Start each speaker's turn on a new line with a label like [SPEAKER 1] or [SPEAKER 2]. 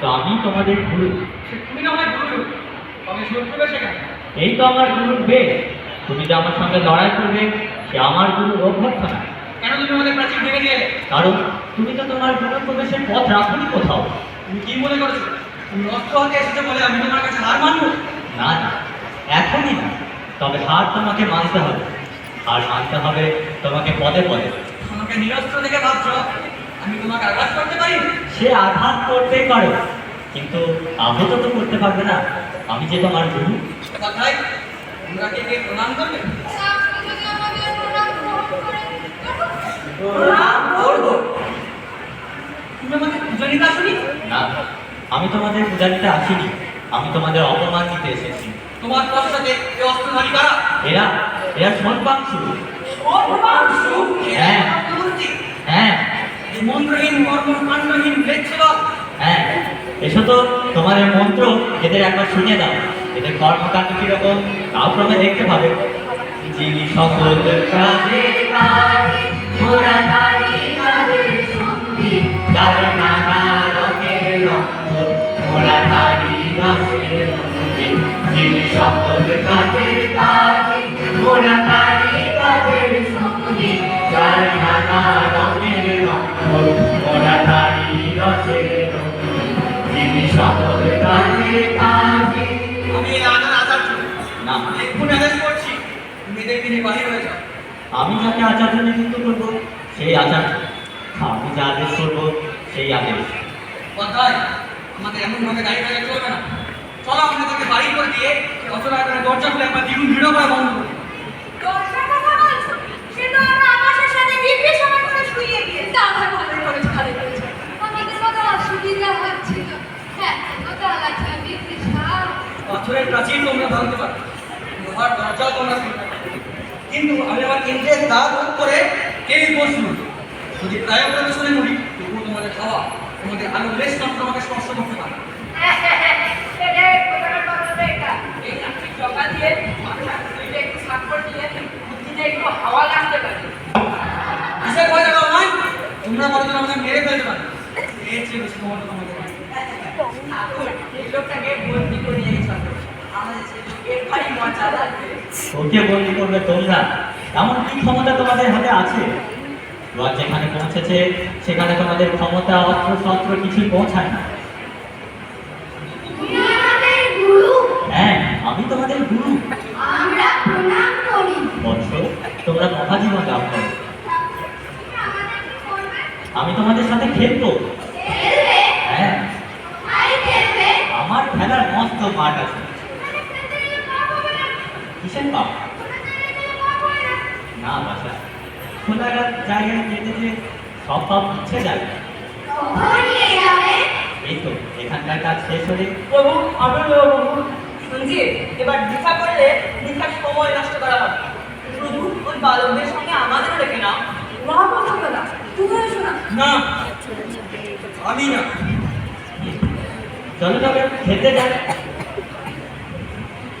[SPEAKER 1] কিন্তু আমি তোমাদের গুরু।
[SPEAKER 2] তুমি হয় গুরু। তবে শত্রু কেন
[SPEAKER 1] এই তো আমার গুরুর বেশ। তুমি যে আমার সঙ্গে লড়াই করবে সে আমার গুরু অভ্যর্থনা।
[SPEAKER 2] কেন তুমি আমাদের প্রাচীর ভেঙে দিয়ে
[SPEAKER 1] কারণ তুমি তো তোমার গুরু প্রবেশের পথ রাখনি কোথাও।
[SPEAKER 2] তুমি কি মনে করেছ? তুমি অস্ত্র হাতে এসেছ বলে আমি তোমার কাছে হার মানবো?
[SPEAKER 1] না না এখনই না। তবে হার তোমাকে মানতে হবে। হার মানতে হবে তোমাকে পদে পদে।
[SPEAKER 2] আমাকে নিরস্ত্র দেখে ভাবছ? আমি তোমাকে আঘাত করতে পারি?
[SPEAKER 1] সে আঘাত করতেই পারে কিন্তু আহত তো করতে পারবে না। আমি যে তোমার গুরু।
[SPEAKER 2] কথাই তোমরা কে কে প্রণাম করবে? তুমি আমাদের পূজা নিতে আসনি?
[SPEAKER 1] না আমি তোমাদের পূজানিতে আসিনি। আমি তোমাদের অপমান দিতে এসেছি।
[SPEAKER 2] তোমার পশ্চাতে অস্ত্রধারী কারা?
[SPEAKER 1] এরা এরা সর্বাংশু
[SPEAKER 2] সর্বাংশু
[SPEAKER 1] হ্যাঁ। হ্যাঁ
[SPEAKER 2] এই মন্ত্রহীন, কর্মকাণ্ডহীন
[SPEAKER 1] হ্যাঁ এসো তো তোমাদের মন্ত্র এদের একবার শুনে দাও। এদের কর্মকাণ্ড কীরকম, তাও দেখতে পাবে। যিনি সকল সকল কাজে
[SPEAKER 2] আমি
[SPEAKER 1] যাকে আচার্য নিযুক্ত করব সেই আচার্য আমি যা আদেশ করব সেই আদেশ।
[SPEAKER 2] কথায় আমাদের এমন ভাবে গাড়ি গাড়ি চলবে না। চলো আপনাদেরকে বাড়ি করে দিয়ে অচলা দরজা খুলে একবার দ্বিগুণ দৃঢ় করে বন্ধ করি। পাথরের প্রাচীর তোমরা ভাঙতে পারো। লোহার দরজাও তোমরা কিন্তু আমি আমার কেন্দ্রের দাগ রোধ করে কেউই বসবো যদি প্রায় প্রদর্শনে মরি তবুও তোমাদের খাওয়া, তোমাদের আলো লেশ মাত্র আমাকে স্পর্শ করতে পারে।
[SPEAKER 3] এই
[SPEAKER 2] তোমরা বলো আমাকে মেরে ফেলতে পারো। এর চেয়ে বেশি ক্ষমতা তোমাদের
[SPEAKER 1] ওকে বন্দি করবে তোমরা। এমন কি ক্ষমতা তোমাদের হাতে আছে? এবার যেখানে পৌঁছেছে সেখানে তোমাদের ক্ষমতা অস্ত্র শস্ত্র কিছুই পৌঁছায় না। হ্যাঁ আমি তোমাদের গুরু। বৎস তোমরা মহাজীবন লাভ করো। আমি তোমাদের সাথে খেলবে হ্যাঁ
[SPEAKER 4] আই খেলবে
[SPEAKER 1] আমার খেলার মস্ত মাঠ আছে।
[SPEAKER 4] না
[SPEAKER 1] কিসের পাপ
[SPEAKER 4] না
[SPEAKER 1] না বাসা জায়গায় যেতে যে সব পাপ মুছে যাবে এই তো এখানকার কাজ শেষ হলে
[SPEAKER 3] প্রভু আমি শুনছি এবার দীক্ষা করলে দীক্ষার সময় নষ্ট করা হবে। প্রভু ওই বালকদের সঙ্গে আমাদেরও রেখে নাও। মহাপ্রসাদা তুমি এসো না।
[SPEAKER 2] না। আমি না।
[SPEAKER 1] চলো তবে খেতে যাই